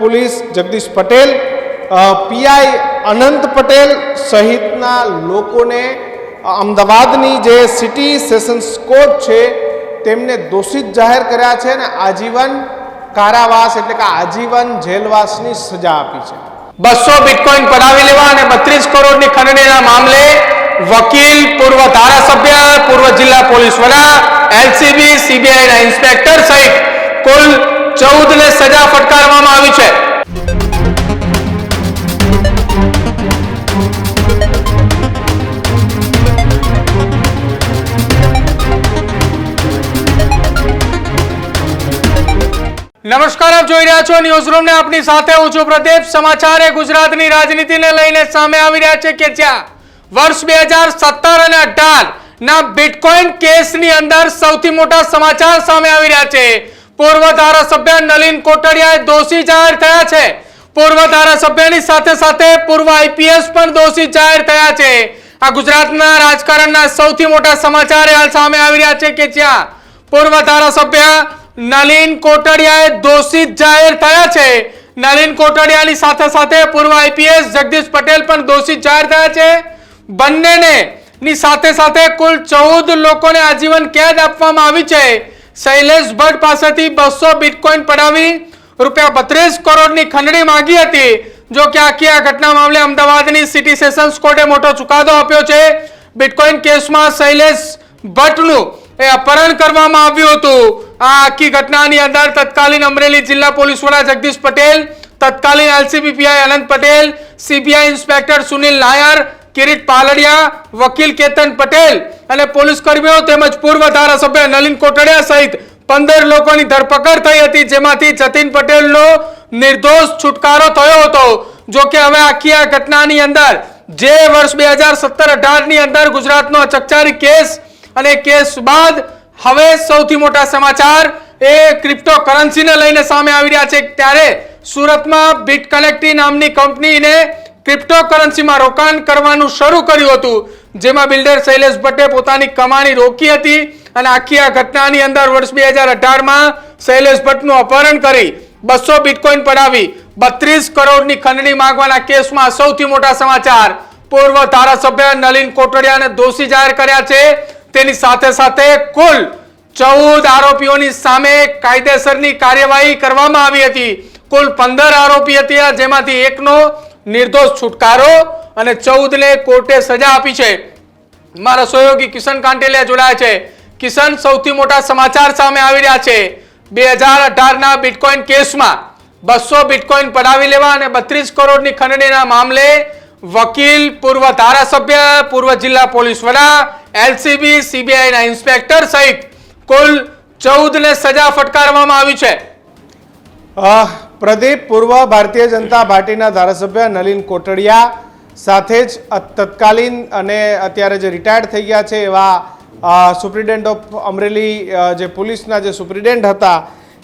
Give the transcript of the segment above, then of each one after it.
Police Jagdish Patel PI Anant Patel સહિતના લોકોને અમદાવાદની જે સિટી સેશન્સ કોર્ટ છે, તેમને દોષિત જાહેર કર્યા છે અને આજીવન કારાવાસ એટલે કે આજીવન જેલવાસની સજા આપી છે. બસો બિટકોઇન પડાવી લેવા અને બત્રીસ કરોડની ખંડણીના મામલે વકીલ, પૂર્વ ધારાસભ્ય, પૂર્વ જિલ્લા પોલીસ વડા, એલસીબી, સીબીઆઈના ઇન્સ્પેક્ટર સહિત કુલ ચૌદ ને સજા ફટકારવામાં આવી છે. નમસ્કાર, આપ જોઈ રહ્યા છો ન્યૂઝ રૂમ ને. આપની સાથે હું છું પ્રદીપ. સમાચાર એ ગુજરાતની રાજનીતિને લઈને સામે આવી રહ્યા છે કે જ્યાં વર્ષ બે હજાર સત્તર અને અઢાર ના બિટકોઇન કેસની અંદર સૌથી મોટા સમાચાર સામે આવી રહ્યા છે. પૂર્વ ધારાસભ્ય નલિન કોટડિયા દોષી જાહેર થયા છે. પૂર્વ ધારાસભ્યની સાથે સાથે પૂર્વ આઈપીએસ પણ દોષી જાહેર થયા છે. આ ગુજરાતના રાજકારણના સૌથી મોટા સમાચાર હાલ સામે આવી રહ્યા છે કે જ્યાં પૂર્વ ધારાસભ્ય નલિન કોટડિયાએ દોષિત જાહેર થયા છે. નલિન કોટડિયાની સાથે સાથે પૂર્વ આઈપીએસ જગદીશ પટેલ પણ દોષિત જાહેર થયા છે. બંનેને ની સાથે સાથે કુલ ચૌદ લોકોને આજીવન કેદ આપવામાં આવી છે. શૈલેષ ભટ્ટ પાસેથી બસો બિટકોઇન પડાવી રૂપિયા બત્રીસ કરોડની ખંડણી માંગી હતી. જો કે આખી આ ઘટના મામલે અમદાવાદની સિટી સેશન્સ કોર્ટે મોટો ચુકાદો આપ્યો છે. બિટકોઇન કેસમાં શૈલેષ ભટ્ટનું એ અપહરણ કરવામાં આવ્યું હતું. આ આખી ઘટનાની અંદર તત્કાલીન અમરેલી જિલ્લા પોલીસ વડા જગદીશ પટેલ, તત્કાલીન LCB PI Anant Patel CBI inspector Sunil Nair Kirit Paladiya, વકીલ કેતન પટેલ અને પોલીસ કર્મીઓ તેમજ પૂર્વ ધારાસભ્ય નલિન કોટડિયા સહિત પંદર લોકોની ધરપકડ થઈ હતી, જેમાંથી જતીન પટેલનો નિર્દોષ છુટકારો થયો હતો. જો કે હવે આખી આ ઘટનાની અંદર, જે વર્ષ બે હજાર સત્તર અઢારની અંદર ગુજરાતનો ચકચારી કેસ અને કેસ બાદ હવે સૌથી મોટા સમાચાર એ ક્રિપ્ટો કરન્સીને લઈને સામે આવી રહ્યા છે. ત્યારે સુરતમાં બિટ કનેક્ટી નામની કંપનીને ક્રિપ્ટો કરન્સીમાં રોકાણ કરવાનું શરૂ કર્યું હતું. જેમાં બિલ્ડર શૈલેષ ભટ્ટે પોતાની કમાણી રોકી હતી અને આખી આ ઘટનાની અંદર વર્ષ બે હજાર અઢારમાં શૈલેષ ભટ્ટનું અપહરણ કરી બસો બિટકોઇન પડાવી બત્રીસ કરોડની ખંડણી માંગવાના કેસમાં સૌથી મોટા સમાચાર. પૂર્વ ધારાસભ્ય નલિન કોટડિયાને દોષી જાહેર કર્યા છે. તેની સાથે સાથે કુલ ચૌદ આરોપીઓની સામે કાયદેસરની કાર્યવાહી કરવામાં આવી હતી. કુલ પંદર આરોપી હતા, જેમાંથી એકનો નિર્દોષ છુટકારો અને ચૌદને કોર્ટે સજા આપી છે. મારા સહયોગી કિશન કાંટેલિયા જોડાયા છે. કિશન સૌથી મોટા સમાચાર સામે આવી રહ્યા છે. બે હજાર અઢારના બિટકોઇન કેસમાં બસો બિટકોઇન પડાવી લેવા અને બત્રીસ કરોડની ખંડણીના મામલે વકીલ પૂર્વ ધારાસભ્ય, પૂર્વ જિલ્લા પોલીસ વડા, એલસીબી, સીબીઆઈના ઇન્સ્પેક્ટર સહિત કુલ ચૌદ ને સજા ફટકારવામાં આવી છે. પ્રદીપ પૂર્વ ભારતીય જનતા પાર્ટીના ધારાસભ્ય નલિન કોટડિયા સાથે જ તત્કાલીન અને અત્યારે જે રિટાયર્ડ થઈ ગયા છે એવા સુપ્રિન્ટેન્ડન્ટ ઓફ અમરેલી જે પોલીસના જે સુપ્રિન્ટેન્ડન્ટ હતા,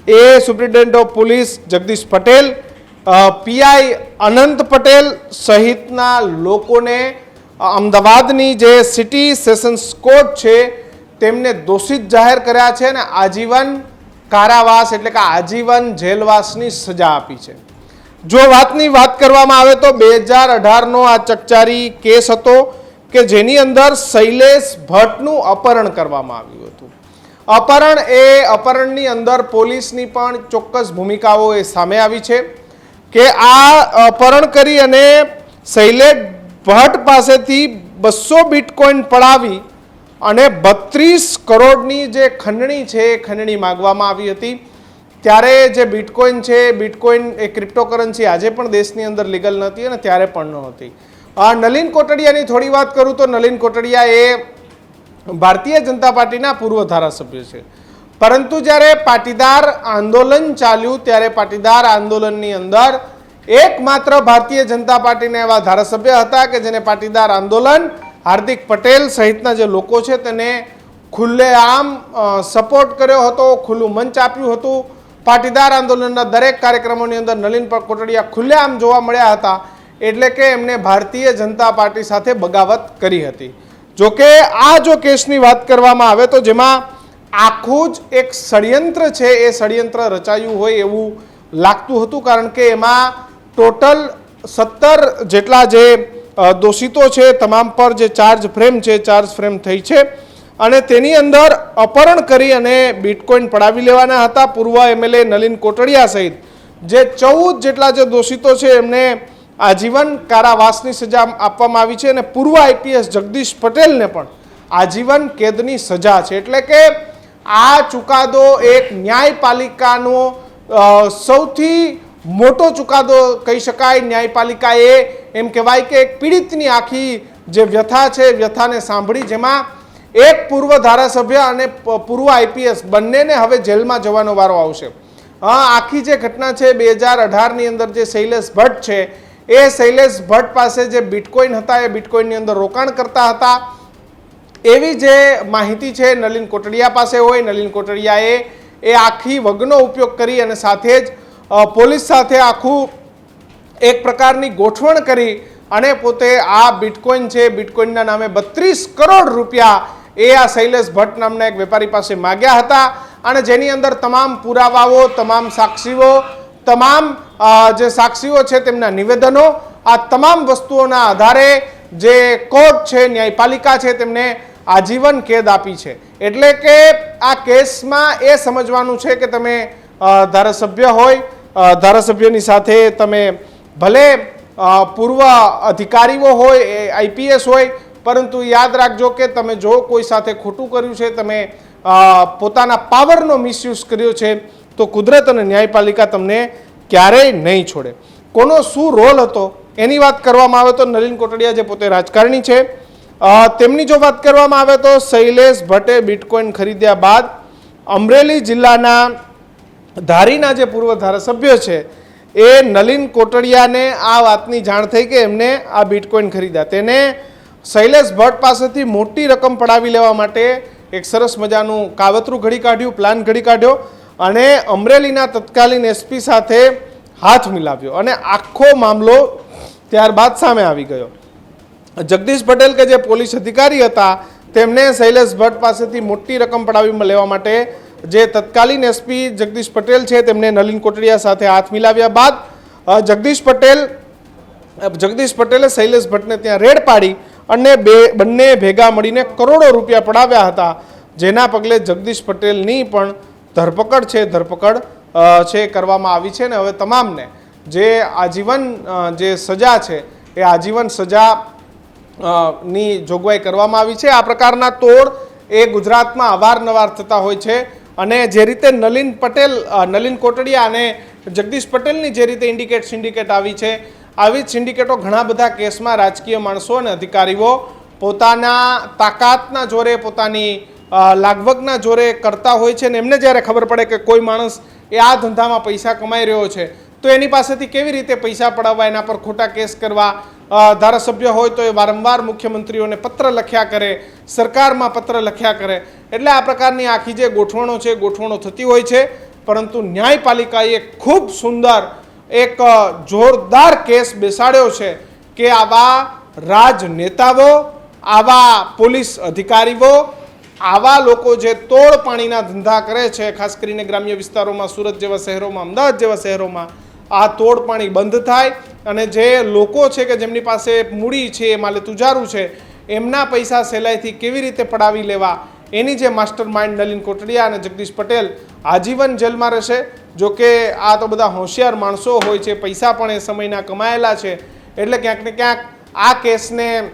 એ superintendent of police Jagdish Patel PI Anant Patel સહિતના લોકોને અમદાવાદની જે સિટી સેશન્સ કોર્ટ છે, તેમને દોષિત જાહેર કર્યા છે અને આજીવન કારાવાસ એટલે કે આજીવન જેલવાસની સજા આપી છે. જો વાતની વાત કરવામાં આવે તો બે હજાર અઢારનો આ ચકચારી કેસ હતો કે જેની અંદર શૈલેષ ભટ્ટનું અપહરણ કરવામાં આવ્યું હતું. અપહરણ એ અપહરણની અંદર પોલીસની પણ ચોક્કસ ભૂમિકાઓ એ સામે આવી છે કે આ અપહરણ કરી અને શૈલેષ ભટ્ટ પાસેથી બસો બિટકોઇન પડાવી અને બત્રીસ કરોડની જે ખંડણી છે એ ખંડણી માગવામાં આવી હતી. ત્યારે જે બિટકોઇન છે બિટકોઇન એ ક્રિપ્ટોકરન્સી આજે પણ દેશની અંદર લીગલ નહોતી અને ત્યારે પણ નહોતી. નલિન કોટડિયાની થોડી વાત કરું તો નલિન કોટડિયા એ ભારતીય જનતા પાર્ટીના પૂર્વ ધારાસભ્ય છે. પરંતુ જ્યારે પાટીદાર આંદોલન ચાલ્યું, ત્યારે પાટીદાર આંદોલનની અંદર એકમાત્ર ભારતીય જનતા પાર્ટીના એવા ધારાસભ્ય હતા કે જેને પાટીદાર આંદોલન હાર્દિક પટેલ સહિતના જે લોકો છે તેને ખુલ્લેઆમ સપોર્ટ કર્યો હતો, ખુલ્લું મંચ આપ્યું હતું. પાટીદાર આંદોલનના દરેક કાર્યક્રમોની અંદર નલિન કોટડિયા ખુલ્લેઆમ જોવા મળ્યા હતા, એટલે કે એમને ભારતીય જનતા પાર્ટી સાથે બગાવત કરી હતી. જોકે આ જો કેસની વાત કરવામાં આવે તો જેમાં આખું જ એક ષડયંત્ર છે, એ ષડયંત્ર રચાયું હોય એવું લાગતું હતું, કારણ કે એમાં ટોટલ સત્તર જેટલા જે દોષિતો છે, તમામ પર જે ચાર્જ ફ્રેમ છે ચાર્જ ફ્રેમ થઈ છે. અને તેની અંદર અપહરણ કરી અને બિટકોઇન પડાવી લેવાના હતા. પૂર્વ એમએલએ નલિન કોટડિયા સહિત જે ચૌદ જેટલા જે દોષિતો છે, એમને આજીવન કારાવાસની સજા આપવામાં આવી છે અને પૂર્વ આઈપીએસ જગદીશ પટેલને પણ આજીવન કેદની સજા છે. એટલે કે આ ચુકાદો એક ન્યાયપાલિકાનો સૌથી મોટો ચુકાદો કહી શકાય. ન્યાયપાલિકાએ એમ કહેવાય કે એક પીડિતની આખી જે વ્યથા છે વ્યથાને સાંભળી જેમાં એક પૂર્વ ધારાસભ્ય અને પૂર્વ આઈપીએસ બંનેને હવે જેલમાં જવાનો વારો આવશે. હા, આખી જે ઘટના છે, બે હજાર અઢારની અંદર જે શૈલેષ ભટ્ટ છે, એ શૈલેષ ભટ્ટ પાસે જે બિટકોઇન હતા, એ બિટકોઇનની અંદર રોકાણ કરતા હતા. એવી જે માહિતી છે, નલિન કોટડિયા પાસે હોય, નલિન કોટડિયાએ એ આખી વગનો ઉપયોગ કરી અને સાથે જ પોલીસ સાથે આખું એક પ્રકારની ગોઠવણ કરી અને પોતે આ બિટકોઇન છે બિટકોઇનના નામે બત્રીસ કરોડ રૂપિયા એ આ શૈલેષ ભટ્ટ નામના એક વેપારી પાસે માગ્યા હતા. અને જેની અંદર તમામ પુરાવાઓ, તમામ સાક્ષીઓ, તમામ જે સાક્ષીઓ છે તેમના નિવેદનો, આ તમામ વસ્તુઓના આધારે જે કોર્ટ છે, ન્યાયપાલિકા છે તેમને આજીવન કેદ આપી છે. એટલે કે આ કેસમાં એ સમજવાનું છે કે તમે ધારાસભ્ય હોય ધારાસભ્યની સાથે તમે ભલે પૂર્વ અધિકારીઓ હોય, એ આઈપીએસ હોય, પરંતુ યાદ રાખજો કે તમે જો કોઈ સાથે ખોટું કર્યું છે, તમે પોતાના પાવરનો મિસયુઝ કર્યો છે, તો કુદરત અને ન્યાયપાલિકા તમને ક્યારેય નહીં છોડે. કોનો શું રોલ હતો, એની વાત કરવામાં આવે તો નલિન કોટડિયા જે પોતે રાજકારણી છે તેમની જો વાત કરવામાં આવે તો શૈલેષ ભટ્ટે બિટકોઇન ખરીદ્યા બાદ અમરેલી જિલ્લાના ધારીના જે પૂર્વ ધારાસભ્ય છે એ નલિન કોટડિયાને આ વાતની જાણ થઈ કે એમને આ બિટકોઇન ખરીદ્યા. તેને શૈલેષ ભટ્ટ પાસેથી મોટી રકમ પડાવી લેવા માટે એક સરસ મજાનું કાવતરું ઘડી કાઢ્યું, પ્લાન ઘડી કાઢ્યો અને અમરેલીના તત્કાલીન એસપી સાથે હાથ મિલાવ્યો અને આખો મામલો ત્યારબાદ સામે આવી ગયો. જગદીશ પટેલ કે જે પોલીસ અધિકારી હતા, તેમને શૈલેષ ભટ્ટ પાસેથી મોટી રકમ પડાવી લેવા માટે જે તત્કાલીન એસપી જગદીશ પટેલ છે, તેમને નલિન કોટડિયા સાથે હાથ મિલાવ્યા બાદ જગદીશ પટેલ જગદીશ પટેલે શૈલેષ ભટ્ટને ત્યાં રેડ પાડી અને બે, બંને ભેગા મળીને કરોડો રૂપિયા પડાવ્યા હતા, જેના પગલે જગદીશ પટેલની પણ ધરપકડ છે ધરપકડ છે, કરવામાં આવી છે ને હવે તમામને જે આજીવન જે સજા છે, એ આજીવન સજા ની જોગવાઈ કરવામાં આવી છે. આ પ્રકારના તોડ એ ગુજરાતમાં અવારનવાર થતા હોય છે. અને જે રીતે નલિન પટેલ નલિન કોટડિયા અને જગદીશ પટેલની જે રીતે ઇન્ડિકેટ સિન્ડિકેટ આવી છે, આવી જ સિન્ડિકેટો ઘણા બધા કેસમાં રાજકીય માણસો અને અધિકારીઓ પોતાના તાકાતના જોરે, પોતાની લાગવગના જોરે કરતા હોય છે ને એમને જ્યારે ખબર પડે કે કોઈ માણસ એ આ ધંધામાં પૈસા કમાઈ રહ્યો છે, તો એની પાસેથી કેવી રીતે પૈસા પડાવવા, એના પર ખોટા કેસ કરવા ધારાસભ્ય હોય તો એ વારંવાર મુખ્યમંત્રીઓને પત્ર લખ્યા કરે, સરકારમાં પત્ર લખ્યા કરે. એટલે આ પ્રકારની આખી જે ગોઠવણો છે, ગોઠવણો થતી હોય છે. પરંતુ ન્યાયપાલિકાએ ખૂબ સુંદર, એક જોરદાર કેસ બેસાડ્યો છે કે આવા રાજનેતાઓ, આવા પોલીસ અધિકારીઓ, આવા લોકો જે તોડ પાણીના ધંધા કરે છે, ખાસ કરીને ગ્રામ્ય વિસ્તારોમાં, સુરત જેવા શહેરોમાં, અમદાવાદ જેવા શહેરોમાં આ તોડ પાણી બંધ થાય અને જે લોકો છે કે જેમની પાસે મૂડી છે માલે તુજારું છે, એમના પૈસા સહેલાઈથી કેવી રીતે પડાવી લેવા? એની જે માસ્ટર માઇન્ડ નલિન કોટડિયા અને જગદીશ પટેલ આજીવન જેલમાં રહેશે. જો કે આ તો બધા હોશિયાર માણસો હોય છે, પૈસા પણ એ સમયના કમાયેલા છે. એટલે ક્યાંક ને ક્યાંક આ કેસને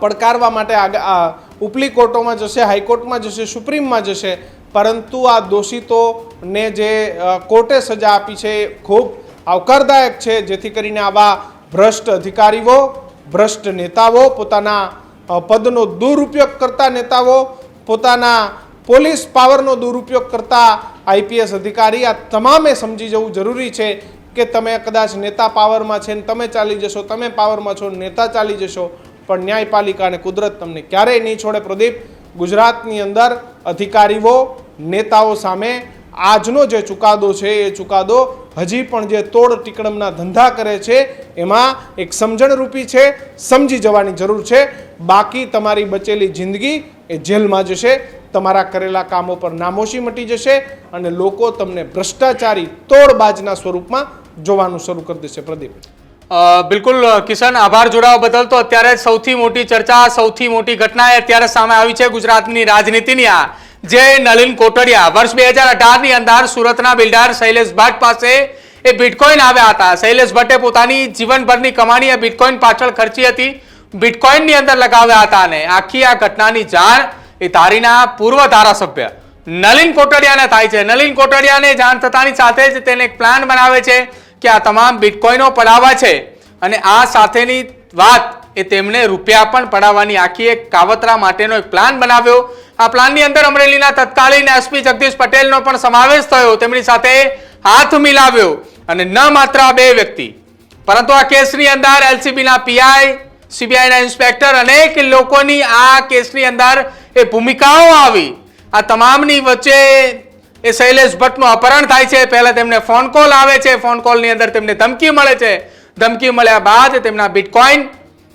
પડકારવા માટે આગ- ઉપલી કોર્ટોમાં જશે, હાઈકોર્ટમાં જશે, સુપ્રીમમાં જશે. પરંતુ આ દોષિતોને જે કોર્ટે સજા આપી છે એ ખૂબ આવકારદાયક છે. જેથી કરીને આવા ભ્રષ્ટ અધિકારીઓ, ભ્રષ્ટ નેતાઓ, પોતાના પદનો દુરુપયોગ કરતા નેતાઓ, પોતાના પોલીસ પાવરનો દુરુપયોગ કરતા આઈપીએસ અધિકારી, આ તમામે સમજી જવું જરૂરી છે કે તમે કદાચ નેતા પાવરમાં છે ને તમે ચાલી જશો, તમે પાવરમાં છો નેતા ચાલી જશો, પણ ન્યાયપાલિકા અને કુદરત તમને ક્યારેય નહીં છોડે. પ્રદીપ, ગુજરાતની અંદર અધિકારીઓ નેતાઓ સામે આજનો જે ચુકાદો છે, એ ચુકાદો હજી પણ જે તોડ ટીકડમના ધંધા કરે છે, એમાં એક સમજણરૂપી છે, સમજી જવાની જરૂર છે. બાકી તમારી બચેલી જિંદગી એ જેલમાં જશે, તમારા કરેલા કામો પર નામોશી મટી જશે અને લોકો તમને ભ્રષ્ટાચારી તોડબાજના સ્વરૂપમાં જોવાનું શરૂ કરી દેશે. પ્રદીપ. બિલકુલ કિશન, આભાર જોડાવા બદલ. તો અત્યારે સૌથી મોટી ચર્ચા, સૌથી મોટી ઘટના એ અત્યારે સામે આવી છે ગુજરાતની રાજનીતિની આ. જે નલિન કોટડિયા. વર્ષ બે હજાર અઢારની અંદર સુરતના બિલ્ડર શૈલેષ ભટ્ટ પાસે એ બિટકોઇન આવ્યા હતા. શૈલેષ ભટ્ટે પોતાની જીવનભરની કમાણી એ બિટકોઇન પાછળ ખર્ચી હતી. બિટકોઇનની અંદર લગાવ્યા હતા અને આખી આ ઘટનાની જાણ એ ધારીના પૂર્વ ધારાસભ્ય નલિન કોટડિયાને થાય છે. નલિન કોટડિયાને જાણ થતાની સાથે જ તેને એક પ્લાન બનાવે છે કે આ તમામ બિટકોઈનો પડાવવા છે. અને આ સાથેની વાત એ તેમણે રૂપિયા પણ પડાવવાની આખી એક કાવતરા માટેનો એક પ્લાન બનાવ્યો. આ પ્લાનની અંદર અમરેલીના તત્કાલીન એસપી જગદીશ પટેલનો પણ સમાવેશ થયો. તેમની સાથે હાથ મિલાવ્યો અને ન માત્ર આ બે વ્યક્તિ, પરંતુ આ કેસની અંદર એલસીબીના પીઆઈ, સીબીઆઈના ઇન્સ્પેક્ટર અનેક લોકોની આ કેસની અંદર એ ભૂમિકાઓ આવી. આ તમામની વચ્ચે એ શૈલેષ ભટ્ટનું અપહરણ થાય છે. પહેલાં તેમને ફોન કોલ આવે છે. ફોન કોલની અંદર તેમને ધમકી મળે છે. ધમકી મળ્યા બાદ તેમના બિટકોઇન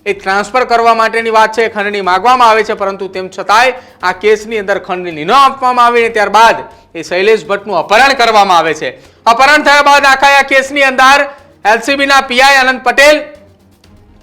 એ ટ્રાન્સફર કરવા માટેની વાત છે ખંડણી માગવામાં આવે છે, પરંતુ તેમ છતાંય આ કેસની અંદર ખંડણી ન આપવામાં આવે ને ત્યારબાદ એ શૈલેષ ભટ્ટનું અપહરણ કરવામાં આવે છે. અપહરણ થયા બાદ આખા આ કેસની અંદર એલસીબીના પીઆઈ આનંદ પટેલ,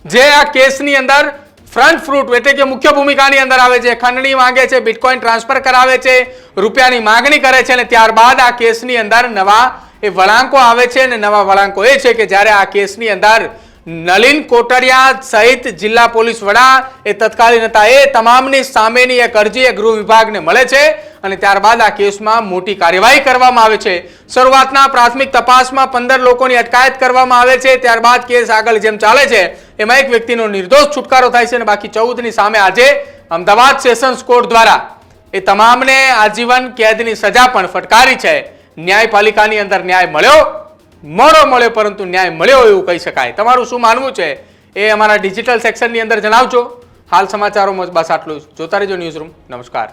જે આ કેસની અંદર ફ્રન્ટ ફ્રૂટ એટલે કે મુખ્ય ભૂમિકાની અંદર આવે છે, ખંડણી માંગે છે બિટકોઇન ટ્રાન્સફર કરાવે છે, રૂપિયાની માગણી કરે છે અને ત્યારબાદ આ કેસની અંદર નવા એ વળાંકો આવે છે અને નવા વળાંકો એ છે કે જ્યારે આ કેસની અંદર નલિન કોટરિયા સહિત જિલ્લા પોલીસ વડા એ તત્કાલીન હતા. એ તમામની સામેની એક અરજી એ ગૃહ વિભાગને મળે છે અને ત્યારબાદ આ કેસમાં મોટી કાર્યવાહી કરવામાં આવે છે. શરૂઆતના પ્રાથમિક તપાસમાં પંદર લોકોની અટકાયત કરવામાં આવે છે. ત્યારબાદ કેસ આગળ જેમ ચાલે છે, એમાં એક વ્યક્તિનો નિર્દોષ છુટકારો થાય છે અને બાકી ચૌદની સામે આજે અમદાવાદ સેશન્સ કોર્ટ દ્વારા એ તમામને આજીવન કેદની સજા પણ ફટકારી છે. ન્યાયપાલિકાની અંદર ન્યાય મળ્યો. મોડો મળ્યો પરંતુ ન્યાય મળ્યો એવું કહી શકાય. તમારું શું માનવું છે? એ અમારા ડિજિટલ સેક્શનની અંદર જણાવજો. હાલ સમાચારોમાં બસ આટલું જ. જોતા રહેજો ન્યૂઝ રૂમ નમસ્કાર.